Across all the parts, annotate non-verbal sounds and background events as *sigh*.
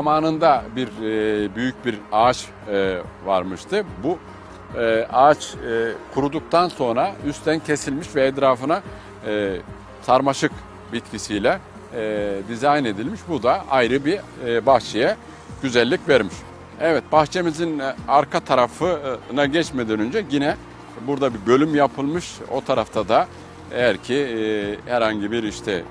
Zamanında bir e, büyük bir ağaç e, varmıştı. Bu e, ağaç e, kuruduktan sonra üstten kesilmiş ve etrafına e, sarmaşık bitkisiyle e, dizayn edilmiş. Bu da ayrı bir e, bahçeye güzellik vermiş. Evet bahçemizin e, arka tarafına geçmeden önce yine burada bir bölüm yapılmış. O tarafta da eğer ki e, herhangi bir işte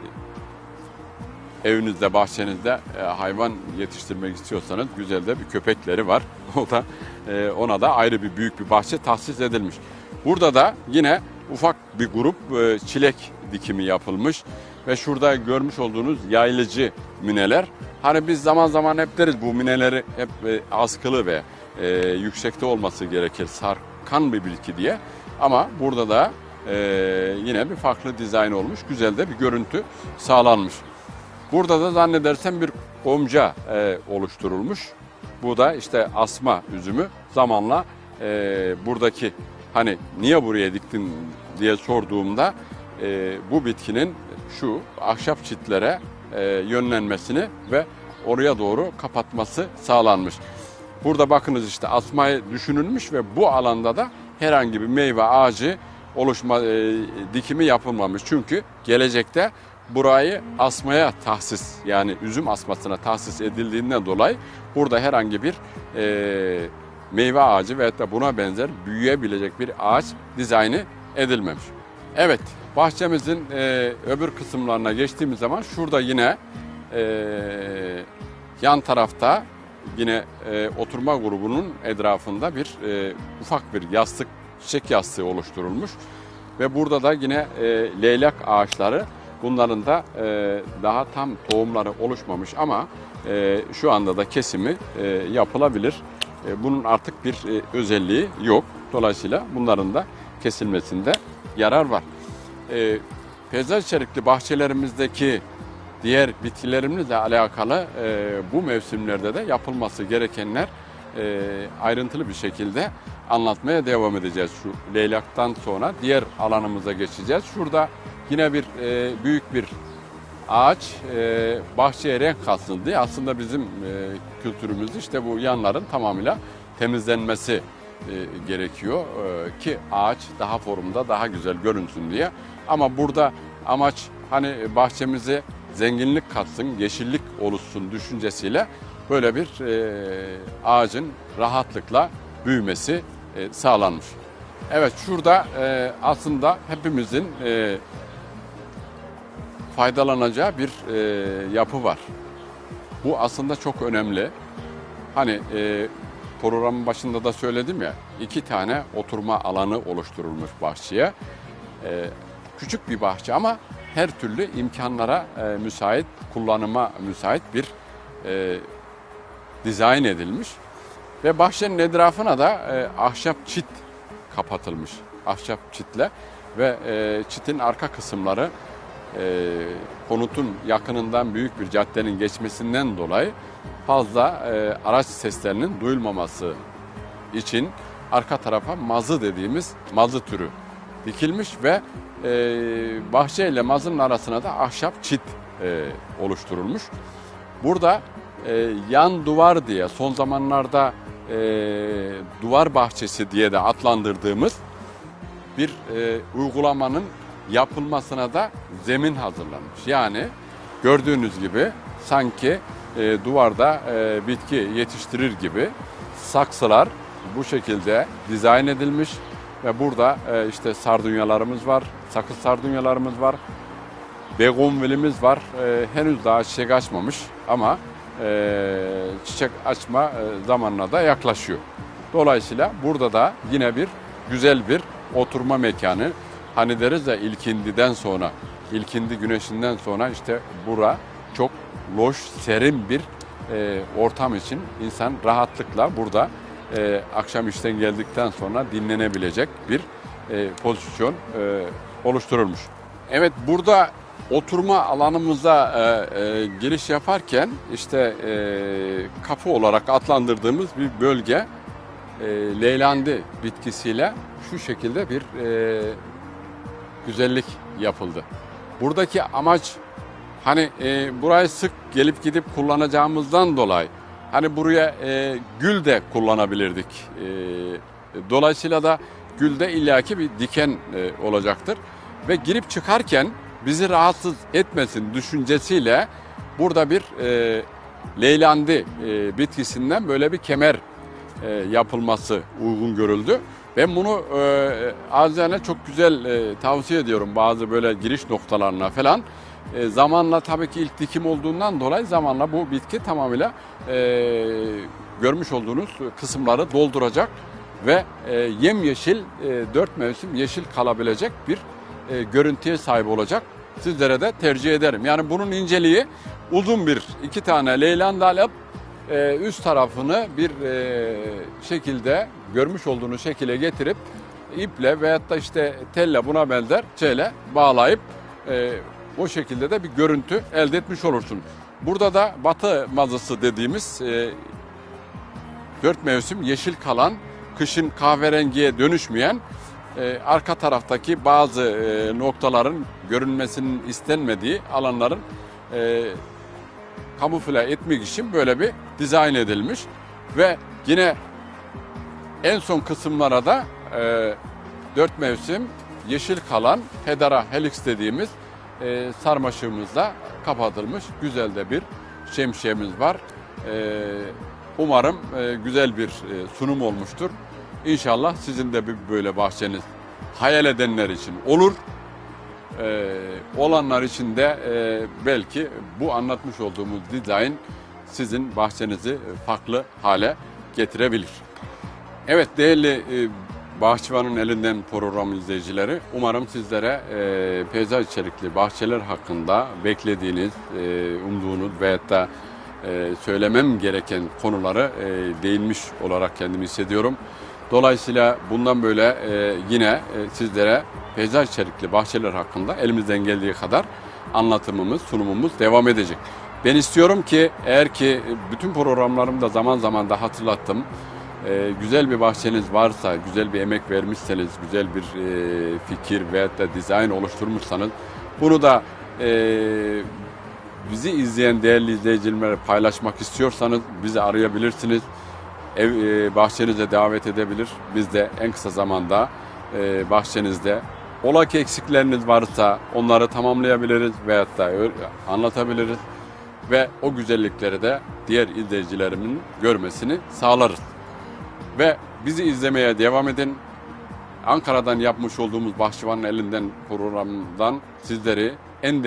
evinizde, bahçenizde e, hayvan yetiştirmek istiyorsanız güzel de bir köpekleri var. *laughs* O da e, ona da ayrı bir büyük bir bahçe tahsis edilmiş. Burada da yine ufak bir grup e, çilek dikimi yapılmış ve şurada görmüş olduğunuz yaylıcı mineler. Hani biz zaman zaman hep deriz bu mineleri hep e, askılı ve e, yüksekte olması gerekir, sarkan bir bitki diye. Ama burada da e, yine bir farklı dizayn olmuş, güzel de bir görüntü sağlanmış. Burada da zannedersem bir omca e, oluşturulmuş. Bu da işte asma üzümü zamanla e, buradaki hani niye buraya diktin diye sorduğumda e, bu bitkinin şu ahşap çitlere e, yönlenmesini ve oraya doğru kapatması sağlanmış. Burada bakınız işte asmayı düşünülmüş ve bu alanda da herhangi bir meyve ağacı oluşma e, dikimi yapılmamış. Çünkü gelecekte burayı asmaya tahsis yani üzüm asmasına tahsis edildiğinden dolayı burada herhangi bir e, meyve ağacı ve da buna benzer büyüyebilecek bir ağaç dizaynı edilmemiş. Evet bahçemizin e, öbür kısımlarına geçtiğimiz zaman şurada yine e, yan tarafta yine e, oturma grubunun etrafında bir e, ufak bir yastık, çiçek yastığı oluşturulmuş. Ve burada da yine e, leylak ağaçları bunların da e, daha tam tohumları oluşmamış ama e, şu anda da kesimi e, yapılabilir. E, bunun artık bir e, özelliği yok. Dolayısıyla bunların da kesilmesinde yarar var. E, peyzaj içerikli bahçelerimizdeki diğer bitkilerimizle alakalı e, bu mevsimlerde de yapılması gerekenler e, ayrıntılı bir şekilde anlatmaya devam edeceğiz. Şu leylaktan sonra diğer alanımıza geçeceğiz. Şurada yine bir e, büyük bir ağaç e, bahçeye renk katsın diye aslında bizim e, kültürümüzde işte bu yanların tamamıyla temizlenmesi e, gerekiyor e, ki ağaç daha formda daha güzel görünsün diye. Ama burada amaç hani bahçemize zenginlik katsın, yeşillik oluşsun düşüncesiyle böyle bir e, ağacın rahatlıkla büyümesi e, sağlanmış. Evet şurada e, aslında hepimizin e, faydalanacağı bir e, yapı var. Bu aslında çok önemli. Hani e, programın başında da söyledim ya iki tane oturma alanı oluşturulmuş bahçeye. E, küçük bir bahçe ama her türlü imkanlara e, müsait, kullanıma müsait bir e, dizayn edilmiş. Ve bahçenin etrafına da e, ahşap çit kapatılmış. Ahşap çitle ve e, çitin arka kısımları e, konutun yakınından büyük bir caddenin geçmesinden dolayı fazla e, araç seslerinin duyulmaması için arka tarafa mazı dediğimiz mazı türü dikilmiş ve e, bahçe ile mazının arasına da ahşap çit e, oluşturulmuş. Burada e, yan duvar diye son zamanlarda e, duvar bahçesi diye de adlandırdığımız bir e, uygulamanın yapılmasına da zemin hazırlanmış. Yani gördüğünüz gibi sanki e, duvarda e, bitki yetiştirir gibi saksılar bu şekilde dizayn edilmiş ve burada e, işte sardunyalarımız var, sakız sardunyalarımız var, begonvilimiz var. E, henüz daha çiçek açmamış ama e, çiçek açma e, zamanına da yaklaşıyor. Dolayısıyla burada da yine bir güzel bir oturma mekanı. Hani deriz ya ilkindiden sonra, ilkindi güneşinden sonra işte bura çok loş, serin bir e, ortam için insan rahatlıkla burada e, akşam işten geldikten sonra dinlenebilecek bir e, pozisyon e, oluşturulmuş. Evet burada oturma alanımıza e, e, giriş yaparken işte e, kapı olarak adlandırdığımız bir bölge e, leylandi bitkisiyle şu şekilde bir e, güzellik yapıldı. Buradaki amaç hani e, burayı sık gelip gidip kullanacağımızdan dolayı Hani buraya e, gül de kullanabilirdik. E, dolayısıyla da gülde illaki bir diken e, olacaktır. Ve girip çıkarken bizi rahatsız etmesin düşüncesiyle burada bir e, leylandi e, bitkisinden böyle bir kemer e, yapılması uygun görüldü. Ben bunu e, azizane çok güzel e, tavsiye ediyorum bazı böyle giriş noktalarına falan. E, zamanla tabii ki ilk dikim olduğundan dolayı zamanla bu bitki tamamıyla e, görmüş olduğunuz kısımları dolduracak ve e, yemyeşil e, dört mevsim yeşil kalabilecek bir e, görüntüye sahip olacak. Sizlere de tercih ederim. Yani bunun inceliği uzun bir iki tane leylan dal alıp e, üst tarafını bir e, şekilde görmüş olduğunuz şekile getirip iple veyahut da işte telle buna benzer şeyle bağlayıp e, o şekilde de bir görüntü elde etmiş olursunuz. Burada da batı mazısı dediğimiz e, dört mevsim yeşil kalan, kışın kahverengiye dönüşmeyen arka taraftaki bazı noktaların görünmesinin istenmediği alanların kamufle etmek için böyle bir dizayn edilmiş ve yine en son kısımlara da e, dört mevsim yeşil kalan hedera helix dediğimiz e, sarmaşığımızla kapatılmış güzel de bir şemsiyemiz var. E, umarım e, güzel bir e, sunum olmuştur. İnşallah sizin de bir böyle bahçeniz hayal edenler için olur. Ee, olanlar için de e, belki bu anlatmış olduğumuz dizayn sizin bahçenizi farklı hale getirebilir. Evet değerli e, Bahçıvan'ın elinden program izleyicileri umarım sizlere e, peyzaj içerikli bahçeler hakkında beklediğiniz, e, umduğunuz veyahut da e, söylemem gereken konuları e, değinmiş olarak kendimi hissediyorum. Dolayısıyla bundan böyle e, yine e, sizlere peyzaj içerikli bahçeler hakkında elimizden geldiği kadar anlatımımız, sunumumuz devam edecek. Ben istiyorum ki eğer ki bütün programlarımda zaman zaman da hatırlattım. e, güzel bir bahçeniz varsa, güzel bir emek vermişseniz, güzel bir e, fikir veyahut da dizayn oluşturmuşsanız bunu da e, bizi izleyen değerli izleyicilerle paylaşmak istiyorsanız bizi arayabilirsiniz ev e, bahçenize davet edebilir. Biz de en kısa zamanda e, bahçenizde ola ki eksikleriniz varsa onları tamamlayabiliriz veyahut da anlatabiliriz ve o güzellikleri de diğer izleyicilerimin görmesini sağlarız. Ve bizi izlemeye devam edin. Ankara'dan yapmış olduğumuz Bahçıvan'ın elinden programından sizleri en